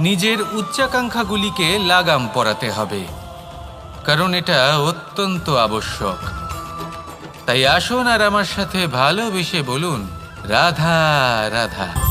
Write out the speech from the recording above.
নিজের উচ্চাকাঙ্ক্ষাগুলিকে লাগাম পরাতে হবে, কারণ এটা অত্যন্ত আবশ্যক। তাই আসুন আর আমার সাথে ভালোবেসে বলুন, রাধা রাধা।